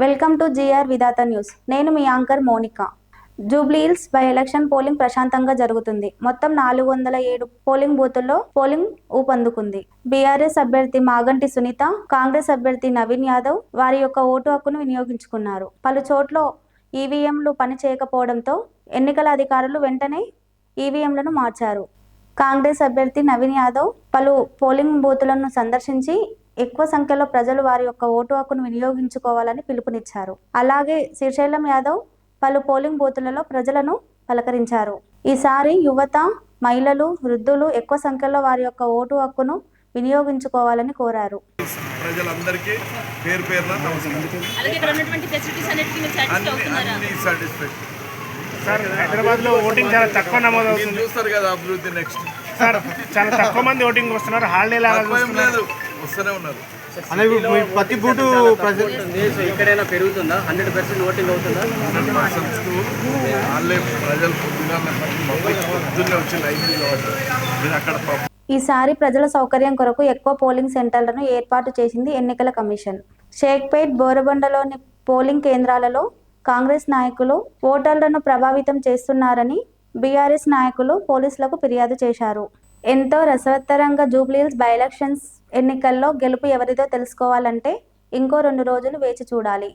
Welcome to GR Vidhatha news. నేను మీ anchor Monika. Jubilee Hills by election polling ప్రశాంతంగా జరుగుతుంది. మొత్తం నాలుగు వందల ఏడు పోలింగ్ బూతుల్లో పోలింగ్ ఊపందుకుంది. బీఆర్ఎస్ అభ్యర్థి మాగంటి సునీత కాంగ్రెస్ అభ్యర్థి నవీన్ యాదవ్ వారి యొక్క ఓటు హక్కును వినియోగించుకున్నారు. పలు చోట్ల ఈవీఎంలు పని చేయకపోవడంతో ఎన్నికల అధికారులు వెంటనే ఈవీఎంలను మార్చారు. కాంగ్రెస్ అభ్యర్థి నవీన్ యాదవ్ పలు పోలింగ్ బూతులను సందర్శించి ఎక్కువ సంఖ్యలో ప్రజలు వారి యొక్క ఓటు హక్కును వినియోగించుకోవాలని పిలుపునిచ్చారు. అలాగే శ్రీశైలం యాదవ్ పలు పోలింగ్ బూతులలో ప్రజలను పలకరించారు. ఈసారి యువత మహిళలు వృద్ధులు ఎక్కువ సంఖ్యలో వారి యొక్క ఓటు హక్కును వినియోగించుకోవాలని కోరారు. ప్రజలందరికీ పేరు పేరున నమస్కారం. అలాగే ఇక్కడ ఉన్నటువంటి ఫెసిలిటీస్ అన్నిటికీ మీరు సాటిస్ఫై అన్ని అవుతున్నారా? అన్ని సాటిస్ఫైడ్ సార్ హైదరాబాద్లో ఓటింగ్ చాలా తక్కువ చూస్తారు కదా అభివృద్ధి నెక్స్ట్ సార్ చాలా తక్కువ మంది ఓటింగ్ వస్తున్నారు. హాలిడే లాగా లేదు. వస్తూనే ఉన్నారు. ప్రతి బూటు ఎక్కడైనా పెరుగుతుందా? హండ్రెడ్ పర్సెంట్ ఓటింగ్ అవుతుందా? పర్సన్స్ వాళ్ళే ప్రజలు పొద్దున్న పబ్లిక్ పొద్దున్నే వచ్చి లైన్ కాబట్టి మీరు అక్కడ ఈసారి ప్రజల సౌకర్యం కొరకు ఎక్కువ పోలింగ్ సెంటర్లను ఏర్పాటు చేసింది ఎన్నికల కమిషన్. షేక్పేట్ బోరబండలోని పోలింగ్ కేంద్రాలలో కాంగ్రెస్ నాయకులు ఓటర్లను ప్రభావితం చేస్తున్నారని బీఆర్ఎస్ నాయకులు పోలీసులకు ఫిర్యాదు చేశారు. ఎంతో రసవత్తరంగా జూబ్లీహిల్స్ బై ఎలక్షన్స్ ఎన్నికల్లో గెలుపు ఎవరిదో తెలుసుకోవాలంటే ఇంకో రెండు రోజులు వేచి చూడాలి.